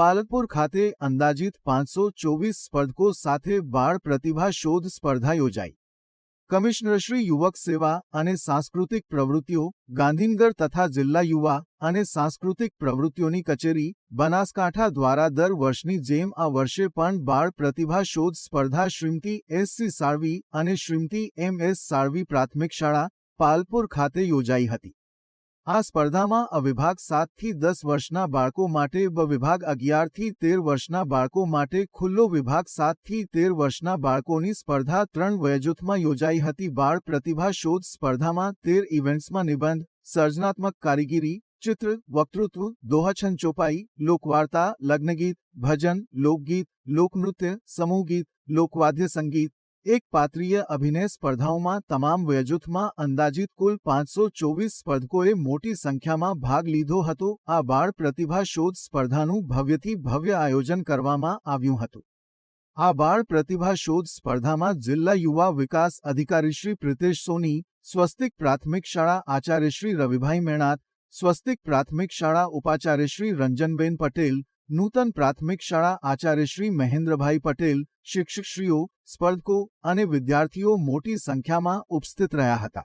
પાલનપુર ખાતે અંદાજિત પાંચસો ચોવીસ સ્પર્ધકો સાથે બાળ પ્રતિભા શોધ સ્પર્ધા યોજાઈ કમિશનરશ્રી યુવક સેવા અને સાંસ્કૃતિક પ્રવૃત્તિઓ ગાંધીનગર તથા જિલ્લા યુવા અને સાંસ્કૃતિક પ્રવૃત્તિઓની કચેરી બનાસકાંઠા દ્વારા દર વર્ષની જેમ આ વર્ષે પણ બાળ પ્રતિભા શોધ સ્પર્ધા શ્રીમતી એસસી સાળવી અને શ્રીમતી એમ એસ સાળવી પ્રાથમિક શાળા પાલપુર ખાતે યોજાઈ હતી आस्पर्धामा अविभाग 7 થી 10 વર્ષના બાળકો માટે અને વિભાગ 11 થી 13 વર્ષના બાળકો માટે ખુલ્લો વિભાગ 7 થી 13 વર્ષના બાળકોની સ્પર્ધા ત્રણ વય જૂથમાં યોજાય હતી બાળ પ્રતિભા શોધ સ્પર્ધામાં 13 ઇવેન્ટ્સમાં નિબંધ સર્જનાત્મક કારીગરી ચિત્ર વક્તૃત્વ દોહા છંદ ચોપાઈ લોક વાર્તા લગ્ન ગીત ભજન લોક ગીત લોક નૃત્ય સમૂહ ગીત લોક વાદ્ય સંગીત એક પાત્રિય અભિનેશ સ્પર્ધામાં તમામ વેયુથમાં અંદાજિત કુલ 524 સ્પર્ધકોએ મોટી સંખ્યામાં ભાગ લીધો હતો આ બાળ પ્રતિભા શોધ સ્પર્ધાનું ભવ્યથી ભવ્ય આયોજન કરવામાં આવ્યું હતું આ બાળ પ્રતિભા શોધ સ્પર્ધામાં જિલ્લા યુવા વિકાસ અધિકારી શ્રી પ્રતીષ સોની સ્વસ્તિક પ્રાથમિક શાળા આચાર્ય શ્રી રવિભાઈ મેહનાત સ્વસ્તિક પ્રાથમિક શાળા ઉપાચાર્ય શ્રી રંજનબેન પટેલ નૂતન પ્રાથમિક શાળા આચાર્યશ્રી મહેન્દ્રભાઈ પટેલ શિક્ષકશ્રીઓ સ્પર્ધકો અને વિદ્યાર્થીઓ મોટી સંખ્યામાં ઉપસ્થિત રહ્યા હતા